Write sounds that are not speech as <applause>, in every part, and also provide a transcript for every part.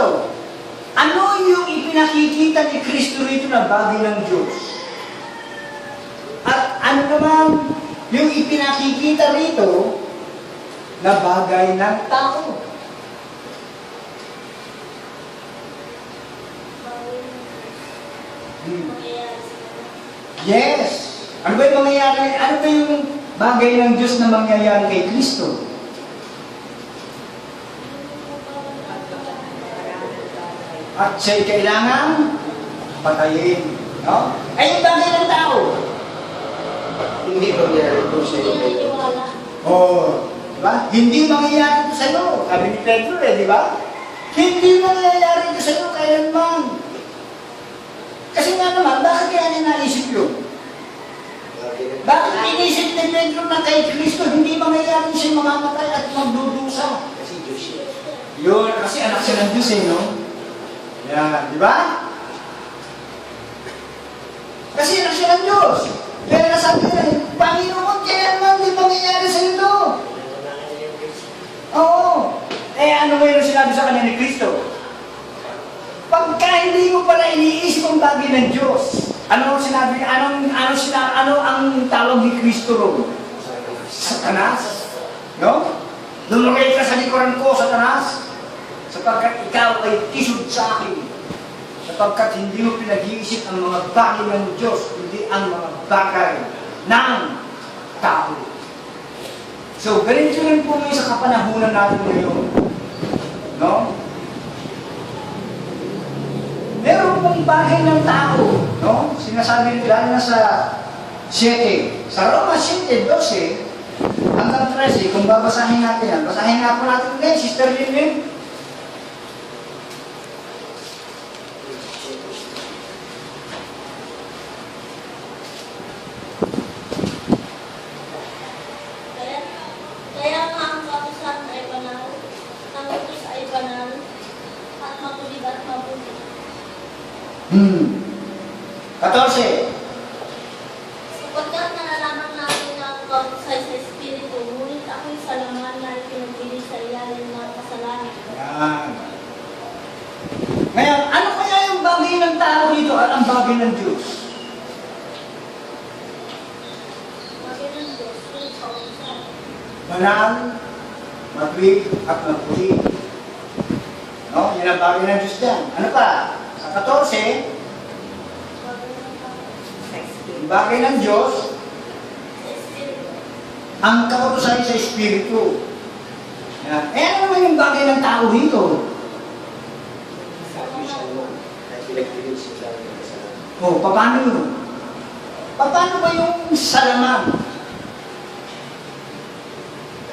rito? Ano yung ipinakikita ni Kristo rito na bagay ng Diyos? At ano naman yung ipinakikita rito na bagay ng tao? Hmm. Yes! Ano ba yung mangyayari? Ano ba yung bagay ng Diyos na mangyayari kay Kristo? At siya'y kailangan patayin. No? Ay, yung bagay ng tao. Hindi ba meron po siya yung Oh, di ba? Hindi mangyayari ito sa'yo. Sabi ni Pedro eh, di ba? Hindi mangyayari ito sa'yo kailanman. Kasi nga naman, bakit kaya niya naisip yun? Bakit inisip ni Pedro na kay Kristo hindi mangyayari siya mamamatay at magdudusa? Kasi Diyos siya. Yun, kasi anak siya ng Diyos eh, no? Yan, di ba? Kasi anak siya ng Diyos. Kaya nasabi niya, Panginoon, kaya naman di mangyayari sa ito. Oo. Eh, ano mo yung sinabi sa kanya ni Kristo? Pagka hindi mo pala iniisip ang bagay ng Diyos, ano sinabi, anong, ano, sinabi, ano ang tawag ni Kristo ron? Satanas. No? Lumagay ka sa likuran ko, Satanas, sapagkat ikaw ay tisod sa akin. Sapagkat hindi mo pinag-iisip ang mga bagay ng Diyos, kundi ang mga bagay ng tao. So, ganito rin po ngayon sa kapanahunan natin ngayon. No? Meron pong bagay ng tao, no? Sinasabi nila na sa 7, sa Roma 7, 12, hanggang 13, kung babasahin natin yan, basahin nga po natin ngayon, Sister Lynn. Kaya, kaya nga ang kausan ay banal, ang utos ay banal, at mabulig at mabuti. Hmm. 14. Sapagkat nalalaman natin na ang kausay sa Espiritu, ngunit ako'y sa laman na pinagpili sa ilalim ng kasalanan. Yan. Ngayon, ano kaya yung bagay ng at ang bagay ng Diyos? Banal, matuwid, at maputi. No? Yan ang bagay ng Diyos dyan. Ano pa? Sa 14, Bagay ng Diyos, ang kautosan sa Espiritu. Yan. Eh, ano naman yung bagay ng tao dito? Sabi siya mo, na pinagpilin siya sa akin ng kasalanan. O, paano yun? Paano ba yung salaman?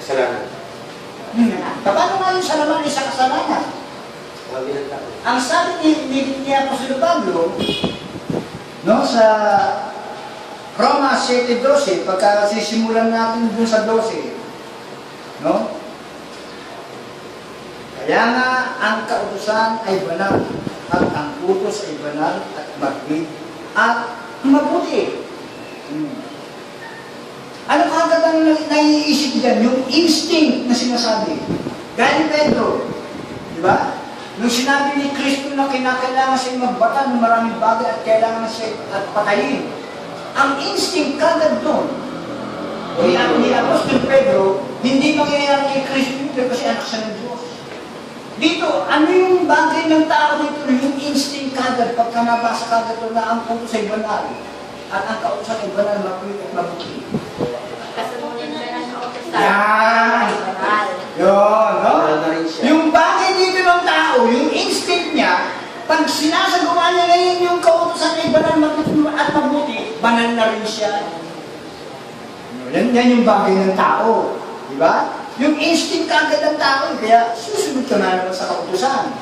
Kasalanan. Hmm. Paano nga yung salaman ay sa kasalanan? Sabi ng tao. Ang sabi ni, ni, ni Apostol Pablo, no, sa Roma 7.12, pagka sisimulan natin dun sa 12, no? Kaya nga, ang kautusan ay banal, at ang utos ay banal at magwid at mabuti. Hmm. Ano kagad ang na- naiisip dyan? Yung instinct na sinasabi. Gaya ni Pedro, di ba? Nung sinabi ni Kristo na kinakailangan siya magbata ng maraming bagay at kailangan siya at patayin, ang instinct kagad doon. Ni, ni Apostol Pedro, hindi mangyayari kay Kristo yun kasi anak siya ng Diyos. Dito, ano yung bagay ng tao dito, yung instinct kagad, pagka nabasa kagad na ang utos ay banal, at ang kautos ay banal, mapulit at mabuti. Kasunod na lang sa Yan! Yun, no? Banal. Yung bagay dito ng tao, yung instinct niya, pag sinasagawa niya ngayon yung kautosan ay banal at mabuti, banal na rin siya. Yan, yan yung bagay ng tao. Di ba? Yung instinct kagad ng tao, kaya susunod ka na naman sa kautosan.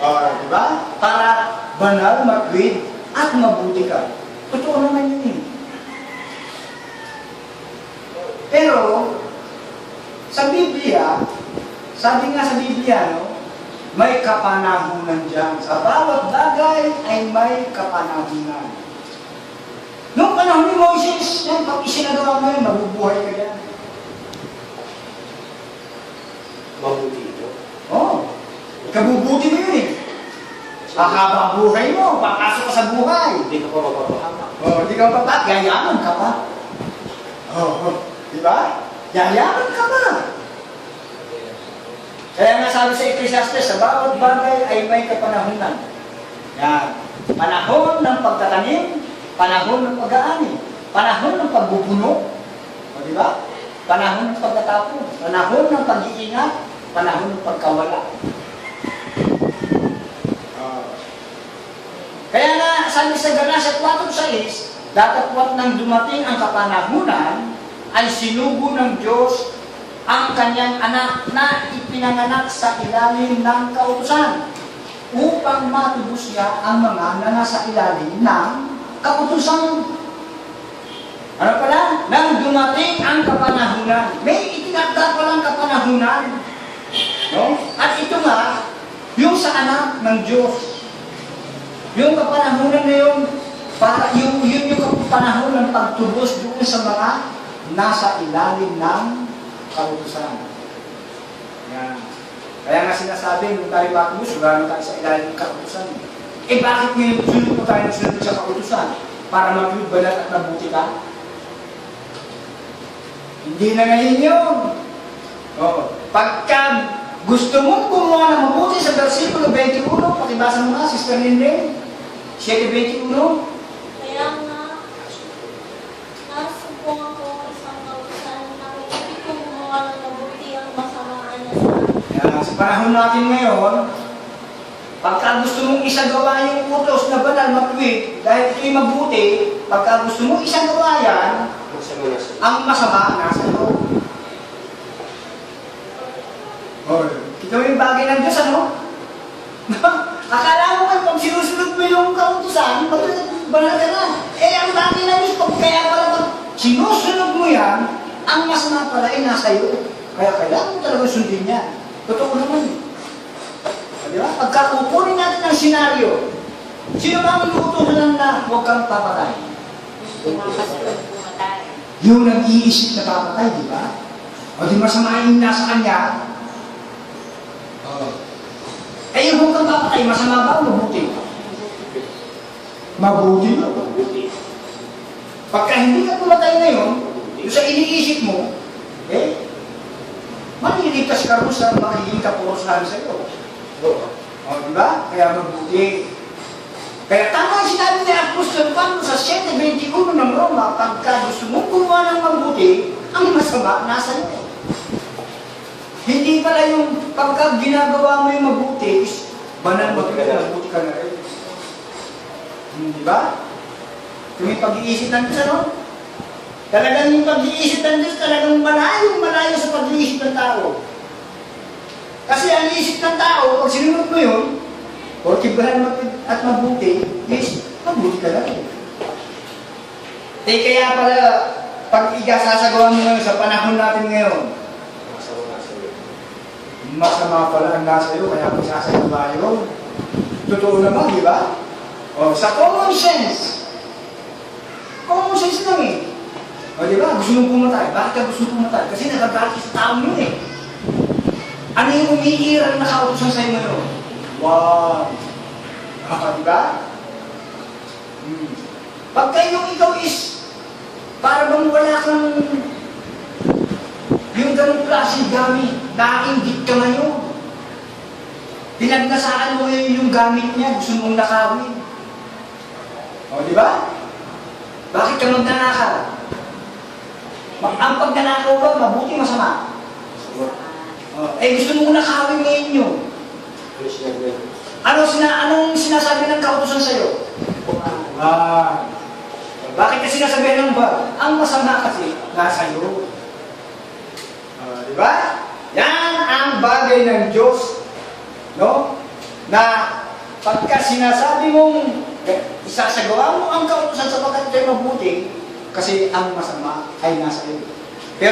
Oh, di ba? Para banal, magwid, at mabuti ka. Totoo naman yun eh. Pero, sa Biblia, sabi nga sa Biblia, no, may kapanahunan dyan. Sa bawat bagay ay may kapanahunan. Noong panahon ni Moses, yan, pag isinagawa mo yun, mabubuhay ka yan. Ikabubuti mo yun eh. Hahaba ang buhay mo, papasok ka sa buhay. Hindi ka pa mapapahama. Oh, di ka pa yayaman ka pa. Oh, oh, di ba? Yayaman ka pa. Kaya nga sabi sa Ecclesiastes, sa bawat bagay ay may kapanahunan. Yan. Panahon ng pagtatanim, panahon ng pag-aani, panahon ng pagbubuno, o di ba? Panahon ng pagtatapon, panahon ng pag-iingat, panahon ng pagkawala. Ah. Kaya nga, sabi sa Galatia 4.6, datapwat nang dumating ang kapanahunan, ay sinugo ng Diyos ang kanyang anak na ipinanganak sa ilalim ng kautusan upang matubos niya ang mga na nasa ilalim ng kautusan. Ano pala? Nang dumating ang kapanahunan. May itinagda palang kapanahunan. No? At ito nga, yung sa anak ng Diyos. Yung kapanahunan na yun, para, yung, yun yung panahon ng pagtubos doon sa mga nasa ilalim ng kautusan. Yan. Kaya nga sinasabi, nung tayo matubos, wala tayo sa ilalim ng kautusan. Eh bakit ngayon sunod mo tayo sunod sa kautusan? Para mag banat at mabuti ka? Hindi na ngayon yun. Oo. Pagka gusto mong gumawa ng mabuti sa versikulo 21, pakibasa mo nga, Sister Lindy, 7.21, Kaya nga, nasubong ako isang kautusan na hindi ko gumawa ng mabuti ang masamaan niya sa. Kaya sa panahon natin ngayon, pagka gusto mong isagawa yung utos na banal, matwid, dahil ito'y mabuti, pagka gusto mong isagawa yan, na ang masama nasa iyo. Oh, ito yung bagay ng Diyos, ano? <laughs> Akala mo nga, pag sinusunod mo yung kautusan, banal ka na. Eh, ang ng Diyos, pag kaya pala pag sinusunod mo yan, ang masama pala ay nasa iyo. Kaya kailangan mo talaga sundin yan. Totoo naman. Di ba? Pagka kukunin natin ang senaryo, sino ba ang inuutosan na huwag kang papatay? Yung nag-iisip na papatay, di ba? O di masama yung nasa kanya. Eh huwag kang papatay, masama ba o mabuti? Mabuti? Mabuti. Pagka hindi ka pumatay ngayon, yung sa iniisip mo, eh, malilipas ka rin sa magiging kapurusahan sa iyo. O, di ba? Kaya mabuti. Kaya tama ang sinabi ni Apostol Pablo sa 7.21 ng Roma, pagka gusto mong gumawa ng mabuti, ang masama nasa iyo. Hindi pala yung pagka ginagawa mo yung mabuti, is banal mabuti ka na, mabuti ka na rin. Di ba? Ito yung pag-iisip ng Diyos, ano? Talagang yung pag-iisip ng Diyos, talagang malayo, malayo sa pag-iisip ng tao. Kasi ang isip ng tao, pag sinunod mo yun, banal mag- at mabuti, is mabuti ka lang. Eh kaya pala, pag igasasagawa mo ngayon sa panahon natin ngayon, Masama pala ang nasa iyo, kaya kung sasagawa yun. Totoo naman, di ba? O, sa common sense. Common sense lang eh. O, di ba? Gusto mong pumatay. Bakit ka gusto pumatay? Kasi nagagalit sa tao yun eh. Ano yung umiiral na kautusan sa'yo ngayon? Wow! Ah, di ba? Hmm. Pagka yung ikaw is, para bang wala kang yung ganong klaseng gamit, nainggit ka ngayon. Pinagnasaan mo ngayon yung gamit niya, gusto mong nakawin. O, di ba? Bakit ka magnanakaw? Ma- ang pagnanakaw ba, mabuti masama? O, eh, gusto mong nakawin ngayon yun. Ano sina anong sinasabi ng kautusan sa'yo? Ah, bakit kasi sinasabihan ng ba? Ang masama kasi nasa iyo. Ah, di ba? Yan ang bagay ng Diyos, no? Na pagka sinasabi mong eh, isasagawa mo ang kautusan sapagkat ito'y mabuti, kasi ang masama ay nasa iyo.